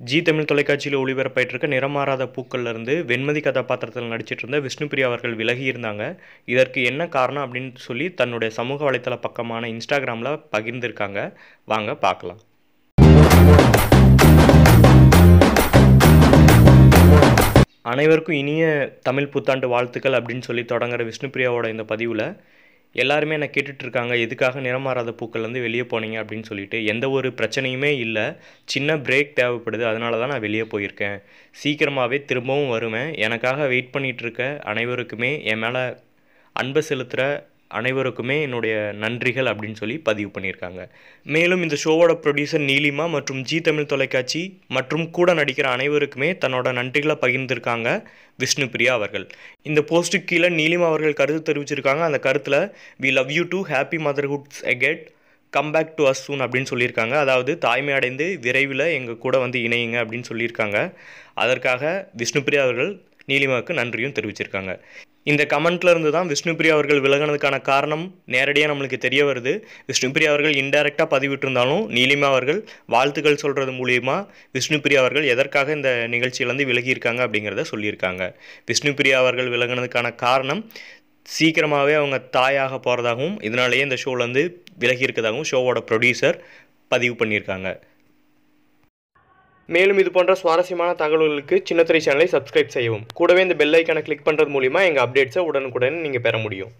G Tamil தொலைக்காட்சியில் ஒளிபரப்பாயிட்டு இருக்க நிறமாறாத பூக்கள்லேருந்து வெண்மதி கதாபாத்திரத்தில் நடிச்சிட்டு இருந்த விஷ்ணுபிரியா அவர்கள் விலகி இருந்தாங்க இதற்கு என்ன காரணம் அப்படின்னு சொல்லி தன்னுடைய சமூக வலைத்தள பக்கமான இன்ஸ்டாகிராமில் பகிர்ந்திருக்காங்க. வாங்க பார்க்கலாம். அனைவருக்கும் இனிய தமிழ் புத்தாண்டு வாழ்த்துக்கள் அப்படின்னு சொல்லி தொடங்குற விஷ்ணுபிரியாவோட இந்த பதிவில் எல்லாருமே என்னை கேட்டுட்டு இருக்காங்க எதுக்காக நிறமாறாத பூக்கள்லேருந்து வெளியே போனீங்க? அப்படின்னு சொல்லிட்டு. எந்த ஒரு பிரச்சனையுமே இல்லை. சின்ன பிரேக் தேவைப்படுது. அதனால தான் நான் வெளியே போயிருக்கேன். சீக்கிரமாகவே திரும்பவும் வருவேன். எனக்காக வெயிட் பண்ணிகிட்ருக்க அனைவருக்குமே என் மேலே அன்பை செலுத்துகிற அனைவருக்குமே என்னுடைய நன்றிகள் அப்படின்னு சொல்லி பதிவு பண்ணியிருக்காங்க. மேலும் இந்த ஷோவோட ப்ரொடியூசர் நீலிமா மற்றும் ஜி தமிழ் தொலைக்காட்சி மற்றும் கூட நடிக்கிற அனைவருக்குமே தன்னோட நன்றிகளை பகிர்ந்திருக்காங்க விஷ்ணுபிரியா அவர்கள். இந்த போஸ்ட்டுக்கு கீழே நீலிமா அவர்கள் கருத்து தெரிவிச்சிருக்காங்க. அந்த கருத்தில் we love you to happy motherhoods ahead come back to us soon அப்படின்னு சொல்லியிருக்காங்க. அதாவது தாய்மை அடைந்து விரைவில் எங்கள் கூட வந்து இணையுங்க அப்படின்னு சொல்லியிருக்காங்க. அதற்காக விஷ்ணுபிரியா அவர்கள் நீலிமாவுக்கு நன்றியும் தெரிவிச்சிருக்காங்க. இந்த கமெண்ட்ல இருந்து தான் விஷ்ணுபிரியா அவர்கள் விலகினதுக்கான காரணம் நேரடியாக நம்மளுக்கு தெரிய வருது. விஷ்ணுபிரியா அவர்கள் இன்டைரக்டாக பதிவிட்டிருந்தாலும் நீலிமா அவர்கள் வாழ்த்துக்கள் சொல்கிறது மூலியமாக விஷ்ணுபிரியா அவர்கள் எதற்காக இந்த நிகழ்ச்சியிலேருந்து விலகியிருக்காங்க அப்படிங்கிறத சொல்லியிருக்காங்க. விஷ்ணுபிரியா அவர்கள் விலகினதுக்கான காரணம் சீக்கிரமாகவே அவங்க தாயாக போகிறதாகவும் இதனாலேயே இந்த ஷோலேருந்து விலகி இருக்கதாகவும் ஷோவோட ப்ரொடியூசர் பதிவு பண்ணியிருக்காங்க. மேலும் இது போன்ற சுவாரஸ்யமான தகவல்களுக்கு சின்னத்திரை சேனலை சப்ஸ்கிரைப் செய்யவும். கூடவே இந்த பெல் ஐக்கானை கிளிக் பண்ணுறது மூலிமா எங்கள் அப்டேட்ஸை உடனுக்குடன் நீங்கள் பெற முடியும்.